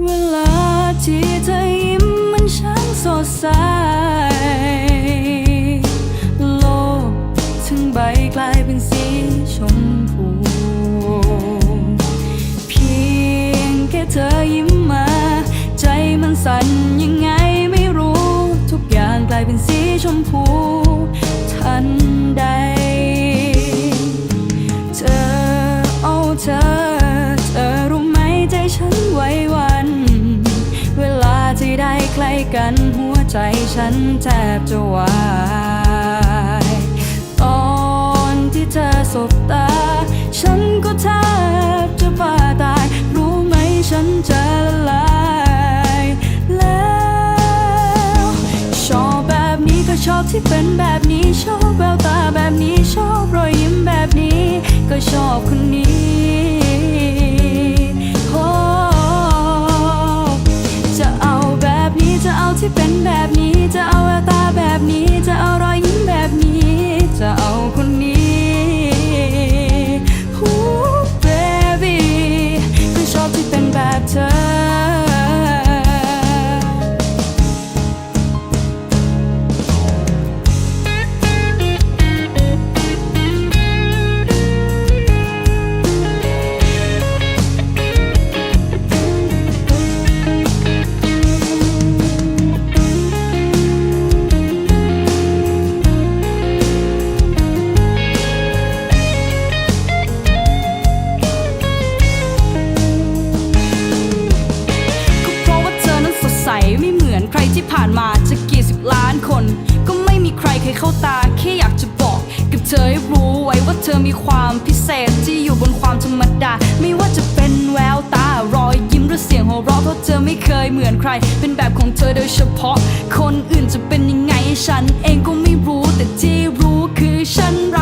เวลาที่เธอยิ้มมันช่างสดใส โลกทั้งใบกลายเป็นสีชมพู เพียงแค่เธอยิ้มมา ใจมันสั่นยังไงไม่รู้ ทุกอย่างกลายเป็นสีชมพูทันใด เธอเอาเธอ กันหัวใจฉันแทบจะวายตอนที่เธอสบตา ฉันก็แทบจะบ้าตาย รู้ไหมฉันจะละลายแล้วชอบแบบนี้ก็ชอบที่เป็นแบบนี้ชอบแววตาแบบนี้ชอบรอยยิ้มแบบนี้ ก็ชอบคนนี้ เป็นแบบเธอ ที่ผ่านมาจะกี่สิบล้านคน ก็ไม่มีใครเคยเข้าตา แค่อยากจะบอก กับเธอให้รู้ไว้ว่าเธอมีความพิเศษที่อยู่บนความธรรมดา ไม่ว่าจะเป็นแววตารอยยิ้มหรือเสียงหัวเราะเพราะเธอไม่เคยเหมือนใคร เป็นแบบของเธอโดยเฉพาะ คนอื่นจะเป็นยังไงฉันเองก็ไม่รู้แต่ที่รู้คือฉันรัก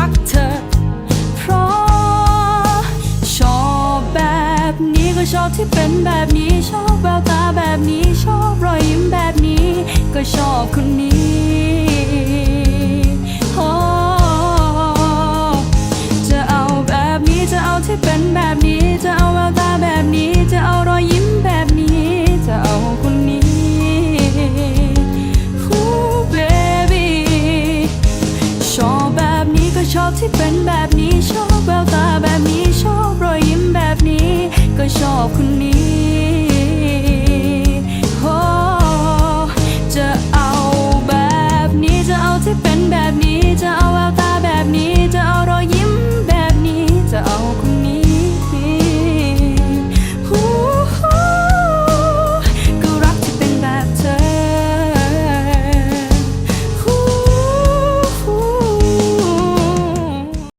ที่เป็นแบบ